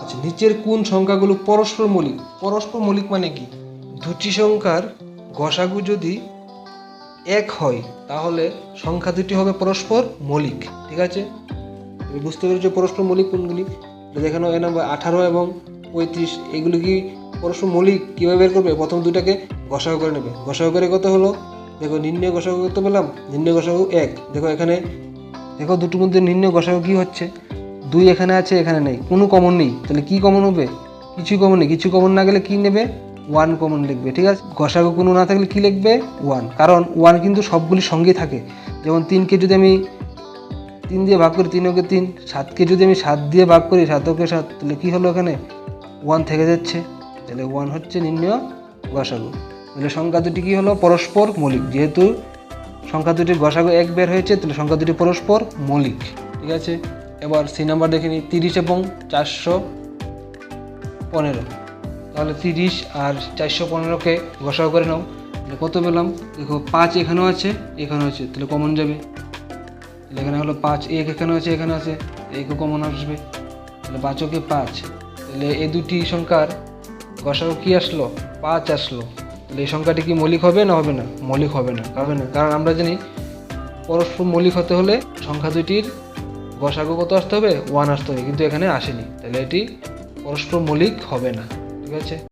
আচ্ছা নিচের কোন সংখ্যাগুলো পরস্পর মৌলিক? পরস্পর মৌলিক মানে কি? দুটি সংখ্যার গসাগু যদি এক হয়, তাহলে সংখ্যা দুটি হবে পরস্পর মৌলিক, ঠিক আছে? বুঝতে পেরেছ পরস্পর মৌলিক কোনগুলি? দেখানো এ নাম্বার আঠারো এবং পঁয়ত্রিশ, এগুলো কি পরস্পর মৌলিক? কীভাবে বের করবে? প্রথম দুটাকে গসাগু করে নেবে। গসাগু করে কত হলো? দেখো নির্ণয় গসাগু কত পেলাম? নির্ণয় গসাগু এক। দেখো, এখানে, দেখো, দুটোর মধ্যে নির্ণয় গসাগু কী হচ্ছে? দুই এখানে আছে, এখানে নেই। কোনো কমন নেই। তাহলে কি কমন হবে? কিছু কমন নেই। কিছু কমন না গেলে কি নেবে? ওয়ান কমন লিখবে, ঠিক আছে? গসাগু কোনো না থাকলে কি লিখবে? ওয়ান কারণ ওয়ান কিন্তু সবগুলি সঙ্গেই থাকে। যেমন তিনকে যদি আমি তিন দিয়ে ভাগ করি, তিন ওকে তিন। সাতকে যদি আমি সাত দিয়ে ভাগ করি, সাত ওকে সাত, তাহলে কী হলো এখানে? ওয়ান থেকে যাচ্ছে। তাহলে ওয়ান হচ্ছে নির্ণয় গসাগু। তাহলে সংখ্যা দুটি কী হলো? পরস্পর মৌলিক। যেহেতু সংখ্যা দুটির গসাগু এক বের হয়েছে, তাহলে সংখ্যা দুটি পরস্পর মৌলিক, ঠিক আছে? এবার সি নাম্বার দেখে নিই, তিরিশ এবং চারশো পনেরো। তাহলে তিরিশ আর চারশো পনেরোকে গসাগু করে নাও। তাহলে কত পেলাম? দেখো পাঁচ এখানেও আছে এখানেও আছে, তাহলে কমন যাবে। তাহলে এখানে হলো পাঁচ, এক এখানে আছে এখানে আছে একও কমন আসবে। তাহলে পাঁচকে পাঁচ। তাহলে এই দুটি সংখ্যার গসাগু কি আসলো? পাঁচ আসলো। তাহলে এই সংখ্যাটি কি মৌলিক হবে না হবে না? মৌলিক হবে না হবে না। কারণ আমরা জানি পরস্পর মৌলিক হতে হলে সংখ্যা দুটির গসাগু কত আসতে হবে ওয়ান আসতে হবে, কিন্তু এখানে আসেনি। তাহলে এটি পরস্পর মৌলিক হবে না। ঠিক আছে?